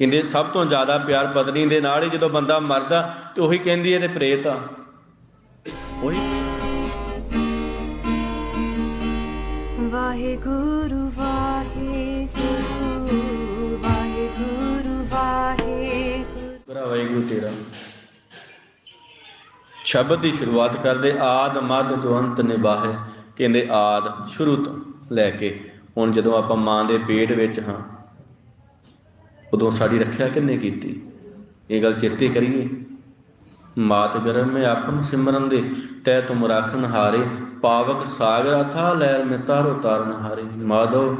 ਕਹਿੰਦੇ ਸਭ ਤੋਂ ਜ਼ਿਆਦਾ ਪਿਆਰ ਪਤਨੀ ਦੇ ਨਾਲ ਹੀ ਜਦੋਂ ਬੰਦਾ ਮਰਦਾ ਤੇ ਉਹੀ ਕਹਿੰਦੀ ਹੈ ਤੇ ਪ੍ਰੇਤ ਆ। ਉਹੀ। ਵਾਹਿਗੁਰੂ ਵਾਹਿਗੁਰੂ ਵਾਹਿਗੁਰੂ ਵਾਹਿਗੁਰੂ। ਗੁਰਾ ਵਾਹਿਗੁਰੂ ਤੇਰਾ। ਸ਼ਬਦ ਦੀ ਸ਼ੁਰੂਆਤ ਕਰਦੇ ਆਦ ਮਦ ਜੋ ਅੰਤ ਨਿਭਾਏ ਕਹਿੰਦੇ ਆਦ ਸ਼ੁਰੂ ਤੋਂ ਲੈ ਕੇ ਹੁਣ ਜਦੋਂ ਆਪਾਂ ਮਾਂ ਦੇ ਪੇਟ ਵਿੱਚ ਹਾਂ ਉਦੋਂ ਸਾਡੀ ਰੱਖਿਆ ਕਿੰਨੇ ਕੀਤੀ? ਇਹ ਗੱਲ ਚੇਤੇ ਕਰੀਏ। ਮਾਤ ਗਰਮ ਮੈਂ ਆਪਨ ਸਿਮਰਨ ਦੇ, ਤੈ ਤੁਮ ਰਾਖਨ ਹਾਰੇ। ਪਾਵਕ ਸਾਗਰ ਅਥਾ ਲਹਿਰ ਮੈਂ ਤਾਰੋ ਤਾਰਨ ਹਾਰੇ। ਮਾਧੋ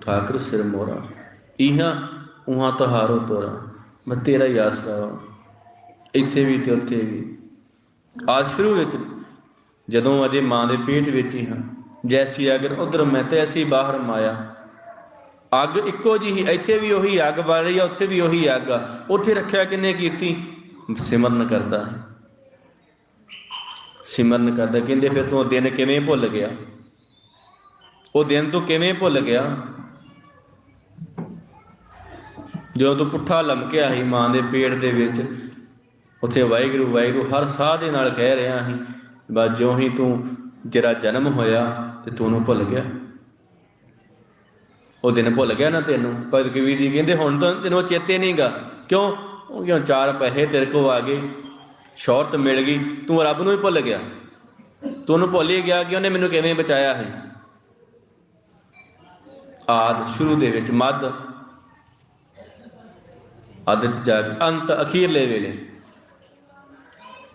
ਠਾਕਰ ਸਿਰ ਮੋਰਾ। ਇਹਾਂ ਉਹਾਂ ਤਹਾਰੋ ਤੋਰਾ। ਮੈਂ ਤੇਰਾ ਹੀ ਆਸਰਾ ਇੱਥੇ ਵੀ ਤੇ ਉੱਥੇ ਵੀ। ਆਜ ਸ਼ੁਰੂ ਵਿੱਚ, ਜਦੋਂ ਅਜੇ ਮਾਂ ਦੇ ਪੇਟ ਵਿੱਚ ਹੀ ਹਾਂ ਜੈਸੀ ਅਗਰ ਉਧਰ ਮੈਂ, ਤੈਸੀ ਬਾਹਰ ਮਾਇਆ। ਅੱਗ ਇੱਕੋ ਜਿਹੀ ਇੱਥੇ ਵੀ ਉਹੀ ਅੱਗ ਬਲ ਰਹੀ ਆ, ਉੱਥੇ ਵੀ ਉਹੀ ਅੱਗ ਆ। ਉੱਥੇ ਰੱਖਿਆ ਕਿੰਨੇ ਕੀਤੀ ਸਿਮਰਨ ਕਰਦਾ ਹੈ। ਸਿਮਰਨ ਕਰਦਾ ਕਹਿੰਦੇ ਫਿਰ ਤੂੰ ਦਿਨ ਕਿਵੇਂ ਭੁੱਲ ਗਿਆ? ਉਹ ਦਿਨ ਤੂੰ ਕਿਵੇਂ ਭੁੱਲ ਗਿਆ? ਜਦੋਂ ਤੂੰ ਪੁੱਠਾ ਲਮਕਿਆ ਸੀ ਮਾਂ ਦੇ ਪੇਟ ਦੇ ਵਿੱਚ, ਉੱਥੇ ਵਾਹਿਗੁਰੂ ਵਾਹਿਗੁਰੂ ਹਰ ਸਾਹ ਦੇ ਨਾਲ ਕਹਿ ਰਿਹਾ ਸੀ, ਬਸ ਜਿਉਂ ਹੀ ਤੂੰ ਜਿਹੜਾ ਜਨਮ ਹੋਇਆ ਤੇ ਤੂੰ ਉਹਨੂੰ ਭੁੱਲ ਗਿਆ। ਉਹ ਦਿਨ ਭੁੱਲ ਗਿਆ ਨਾ ਤੈਨੂੰ, ਭਗਤ ਕਬੀਰ ਜੀ ਕਹਿੰਦੇ, ਹੁਣ ਤਾਂ ਤੈਨੂੰ ਉਹ ਚੇਤੇ ਨਹੀਂਗਾ। ਕਿਉਂ? ਉਹ ਕਿਉਂ ਚਾਰ ਪੈਸੇ ਤੇਰੇ ਕੋਲ ਆ ਗਏ, ਸ਼ੌਹਰਤ ਮਿਲ ਗਈ, ਤੂੰ ਰੱਬ ਨੂੰ ਹੀ ਭੁੱਲ ਗਿਆ। ਤੂੰ ਉਹਨੂੰ ਭੁੱਲ ਹੀ ਗਿਆ ਕਿ ਉਹਨੇ ਮੈਨੂੰ ਕਿਵੇਂ ਬਚਾਇਆ ਹੈ ਆਦ ਸ਼ੁਰੂ ਦੇ ਵਿੱਚ ਮੱਧ, ਅੱਧ ਚ ਜਾ ਕੇ ਅੰਤ ਅਖੀਰਲੇ ਵੇਲੇ।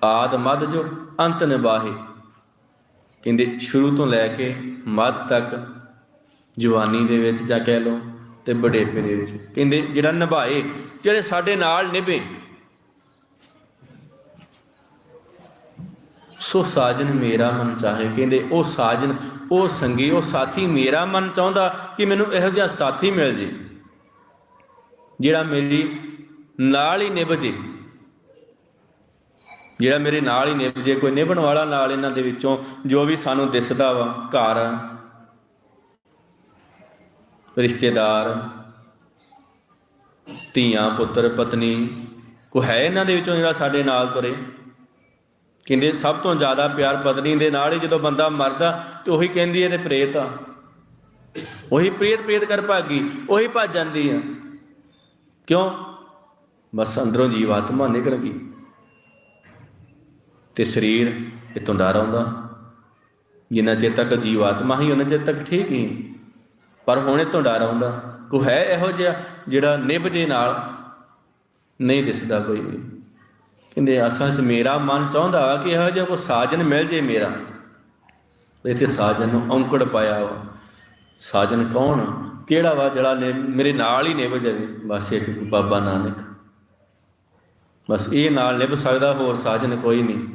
ਆਦ ਮੱਧ ਜੋ ਅੰਤ ਨਿਭਾਹੇ। ਕਹਿੰਦੇ ਸ਼ੁਰੂ ਤੋਂ ਲੈ ਕੇ ਮੱਧ ਤੱਕ ਜਵਾਨੀ ਦੇ ਵਿੱਚ ਜਾਂ ਕਹਿ ਲਓ ਤੇ ਬੁਢੇਪੇ ਦੇ ਵਿੱਚ। ਕਹਿੰਦੇ ਜਿਹੜਾ ਨਿਭਾਏ, ਜਿਹੜੇ ਸਾਡੇ ਨਾਲ ਨਿਭੇ। ਸੋ ਸਾਜਨ ਮੇਰਾ ਮਨ ਚਾਹੇ। ਕਹਿੰਦੇ ਉਹ ਸਾਜਨ, ਉਹ ਸੰਗੀ, ਉਹ ਸਾਥੀ ਮੇਰਾ ਮਨ ਚਾਹੁੰਦਾ ਕਿ ਮੈਨੂੰ ਇਹੋ ਜਿਹਾ ਸਾਥੀ ਮਿਲ ਜੇ, ਜਿਹੜਾ ਮੇਰੀ ਨਾਲ ਹੀ ਨਿਭ ਜੇ। ਜਿਹੜਾ ਮੇਰੇ ਨਾਲ ਹੀ ਨਿਭ ਜੇ, ਕੋਈ ਨਿਭਣ ਵਾਲਾ ਨਾਲ ਇਹਨਾਂ ਦੇ ਵਿੱਚੋਂ ਜੋ ਵੀ ਸਾਨੂੰ ਦਿਸਦਾ ਵਾ, ਘਰ ਰਿਸ਼ਤੇਦਾਰ, ਧੀਆਂ, ਪੁੱਤਰ, ਪਤਨੀ ਕੋ ਹੈ ਇਹਨਾਂ ਦੇ ਵਿੱਚੋਂ ਜਿਹੜਾ ਸਾਡੇ ਨਾਲ ਤੁਰੇ? ਕਹਿੰਦੇ ਸਭ ਤੋਂ ਜ਼ਿਆਦਾ ਪਿਆਰ ਪਤਨੀ ਦੇ ਨਾਲ ਹੀ ਜਦੋਂ ਬੰਦਾ ਮਰਦਾ ਤੇ ਉਹੀ ਕਹਿੰਦੀ ਹੈ ਤੇ ਪ੍ਰੇਤ ਆ। ਉਹੀ ਪ੍ਰੇਤ ਪ੍ਰੇਤ ਕਰ ਭਾਗੀ, ਉਹੀ ਭੱਜ ਜਾਂਦੀ ਆ। ਕਿਉਂ? ਬਸ ਅੰਦਰੋਂ ਜੀਵ ਆਤਮਾ ਨਿਕਲ ਗਈ। ਤੇ ਸਰੀਰ ਇਤੋਂ ਡਰ ਆਉਂਦਾ। ਜਿੰਨਾ ਚਿਰ ਤੱਕ ਜੀਵ ਆਤਮਾ ਹੀ ਉਹਨਾਂ ਚਿਰ ਤੱਕ ਠੀਕ ਹੀ। ਪਰ ਹੁਣ ਤੋਂ ਡਰ ਆਉਂਦਾ। ਕੋ ਹੈ ਇਹੋ ਜਿਹਾ ਜਿਹੜਾ ਨਿਭ ਜੇ ਨਾਲ ਨਹੀਂ ਦਿਸਦਾ ਕੋਈ ਵੀ? ਕਹਿੰਦੇ ਅਸਲ 'ਚ ਮੇਰਾ ਮਨ ਚਾਹੁੰਦਾ ਕਿ ਇਹੋ ਜਿਹਾ ਕੋ ਸਾਜਨ ਮਿਲ ਜੇ ਮੇਰਾ। ਇੱਥੇ ਸਾਜਨ ਨੂੰ ਔਂਕੜ ਪਾਇਆ ਵਾ। ਸਾਜਨ ਕੌਣ? ਕਿਹੜਾ ਵਾ ਜਿਹੜਾ ਨੇ ਮੇਰੇ ਨਾਲ ਹੀ ਨਿਭ ਜਾਵੇ? ਬਸ ਇੱਕ ਬਾਬਾ ਨਾਨਕ। ਬਸ ਇਹ ਨਾਲ ਨਿਭ ਸਕਦਾ, ਹੋਰ ਸਾਜਨ ਕੋਈ ਨਹੀਂ।